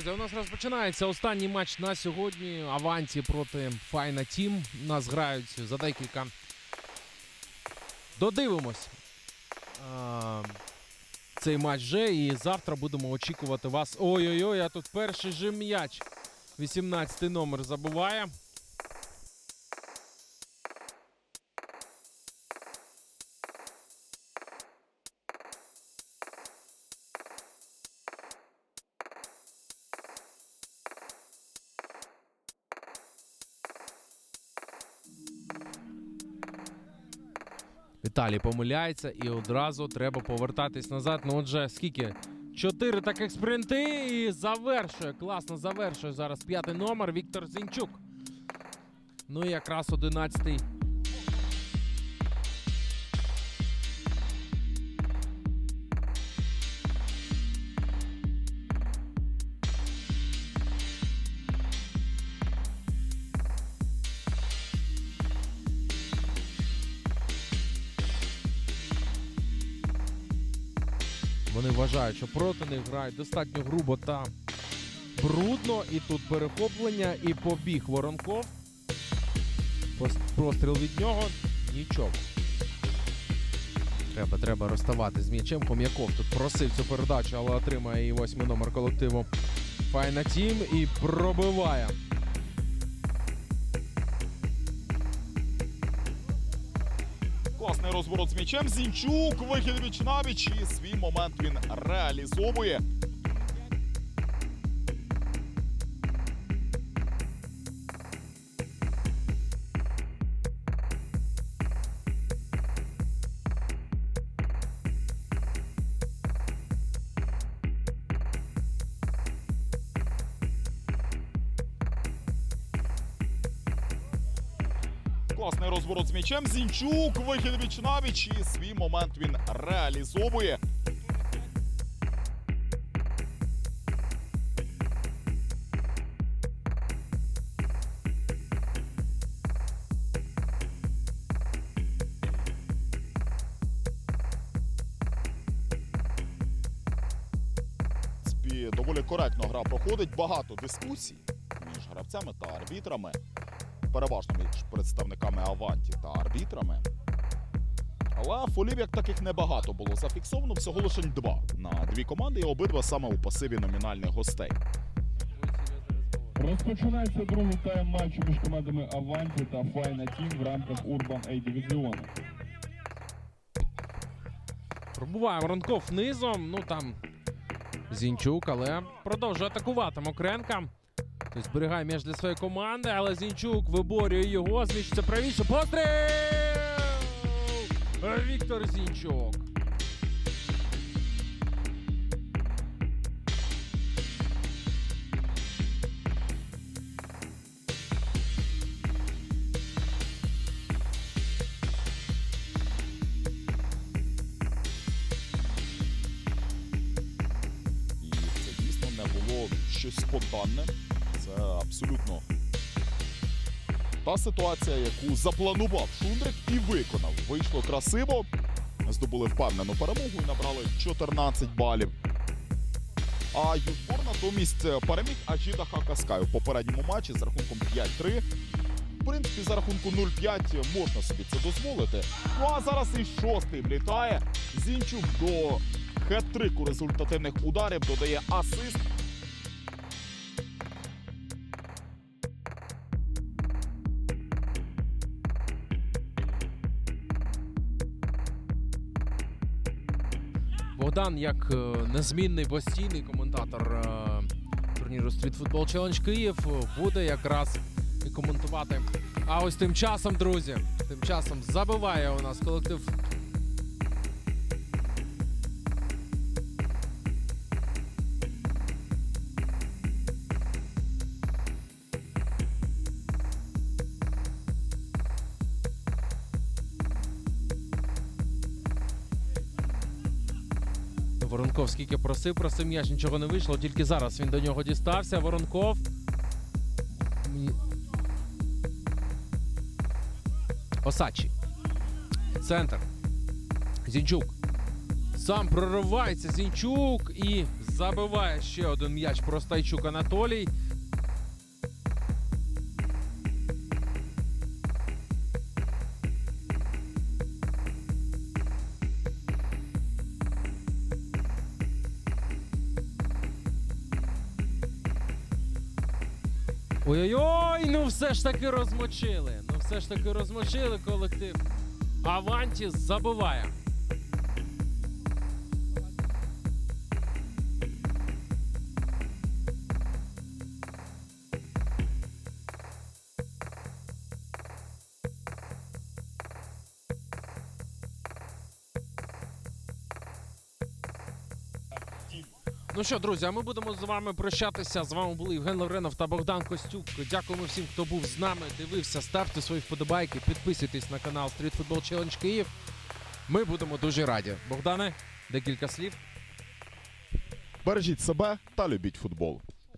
друзі, у нас розпочинається останній матч на сьогодні. Аванті проти Файна Тім. Нас грають за декілька. Додивимось цей матч вже. І завтра будемо очікувати вас. Ой-ой-ой, а тут перший же м'яч. 18 номер забуває. Віталій помиляється і одразу треба повертатись назад. Ну отже, скільки? Чотири таких спринти і завершує. Класно завершує зараз п'ятий номер Віктор Зінчук. Ну і якраз одинадцятий. Вони вважають, що проти них грають достатньо грубо та брудно. І тут перехоплення, і побіг Воронков. Простріл від нього. Нічого. Треба, треба розставати з м'ячем. Хом'яков тут просив цю передачу, але отримає і восьмий номер колективу Файна Тім і пробиває. Класний розворот з м'ячем. Зінчук, вихід віч навіч і свій момент він реалізовує. Класний розворот з м'ячем. Зінчук, вихід віч навіч і свій момент він реалізовує. Доволі коректно гра проходить. Багато дискусій між гравцями та арбітрами. Переважно між представниками Аванті та арбітрами. Але фолів як таких небагато було зафіксовано всього лише два на дві команди, і обидва саме у пасиві номінальних гостей. Розпочинається другий тайм матчу між командами Аванті та Файна Тім в рамках Урбан A дивізіону. Пробуває Воронков низом. Ну там Зінчук, але продовжує атакувати Мокренка. Тобто зберігає м'яч для своєї команди, але Зінчук виборює його. Зміщиться правіше. Постріл! Віктор Зінчук. Щось спонтанне. Це абсолютно та ситуація, яку запланував Шундрик і виконав. Вийшло красиво. Здобули впевнену перемогу і набрали 14 балів. А Юзбор натомість переміг Аджіда Хакаскай у попередньому матчі з рахунком 5-3. В принципі, за рахунку 0-5 можна собі це дозволити. Ну а зараз і шостий влітає. Зінчук до хет-трику результативних ударів додає асист. Богдан, як е, незмінний постійний коментатор е, турніру Street Football Challenge Київ, буде якраз і коментувати. А ось тим часом, друзі, тим часом забиває у нас колектив. Воронков скільки просив, просив м'яч, нічого не вийшло. Тільки зараз він до нього дістався. Воронков. Осадчий. Центр. Зінчук. Сам проривається Зінчук і Забиває ще один м'яч Простайчук Анатолій. Ой-ой-ой, ну все ж таки розмочили. Ну все ж таки розмочили колектив. Авантіс забиває. Ну що, друзі, а ми будемо з вами прощатися. З вами були Євген Лавренов та Богдан Костюк. Дякуємо всім, хто був з нами, дивився. Ставте свої вподобайки, підписуйтесь на канал Street Football Challenge Київ. Ми будемо дуже раді. Богдане, декілька слів. Бережіть себе та любіть футбол.